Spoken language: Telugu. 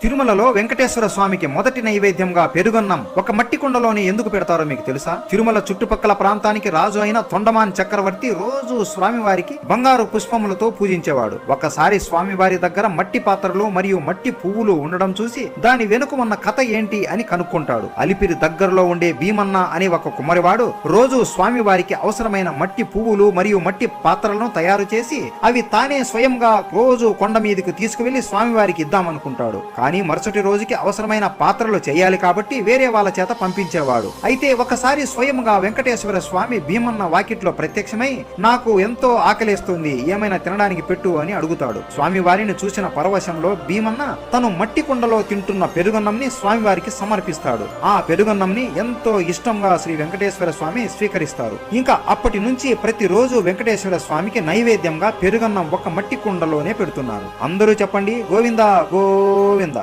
తిరుమలలో వెంకటేశ్వర స్వామికి మొదటి నైవేద్యంగా పెరుగన్నం ఒక మట్టి కుండలోనే ఎందుకు పెడతారో మీకు తెలుసా? తిరుమల చుట్టుపక్కల ప్రాంతానికి రాజు అయిన తొండమాన్ చక్రవర్తి రోజు స్వామివారికి బంగారు పుష్పములతో పూజించేవాడు. ఒకసారి స్వామివారి దగ్గర మట్టి పాత్రలు మరియు మట్టి పువ్వులు ఉండడం చూసి దాని వెనుక ఉన్న కథ ఏంటి అని కనుక్కుంటాడు. అలిపిరి దగ్గరలో ఉండే భీమన్న అనే ఒక కుమ్మరివాడు రోజు స్వామివారికి అవసరమైన మట్టి పువ్వులు మరియు మట్టి పాత్రలను తయారు చేసి అవి తానే స్వయంగా రోజు కొండ మీదకి తీసుకువెళ్ళి స్వామివారికి ఇద్దామనుకుంటాడు. కానీ మరుసటి రోజుకి అవసరమైన పాత్రలు చేయాలి కాబట్టి వేరే వాళ్ళ చేత పంపించేవాడు. అయితే ఒకసారి స్వయంగా వెంకటేశ్వర స్వామి భీమన్న వాకిట్లో ప్రత్యక్షమై నాకు ఎంతో ఆకలేస్తుంది ఏమైనా తినడానికి పెట్టు అని అడుగుతాడు. స్వామి వారిని చూసిన పరవశంలో భీమన్న తను మట్టి కుండలో తింటున్న పెరుగన్నంని స్వామివారికి సమర్పిస్తాడు. ఆ పెరుగన్నంని ఎంతో ఇష్టంగా శ్రీ వెంకటేశ్వర స్వామి స్వీకరిస్తారు. ఇంకా అప్పటి నుంచి ప్రతిరోజు వెంకటేశ్వర స్వామికి నైవేద్యంగా పెరుగన్నం ఒక మట్టి కుండలోనే పెడుతున్నారు. అందరూ చెప్పండి గోవిందా గోవింద.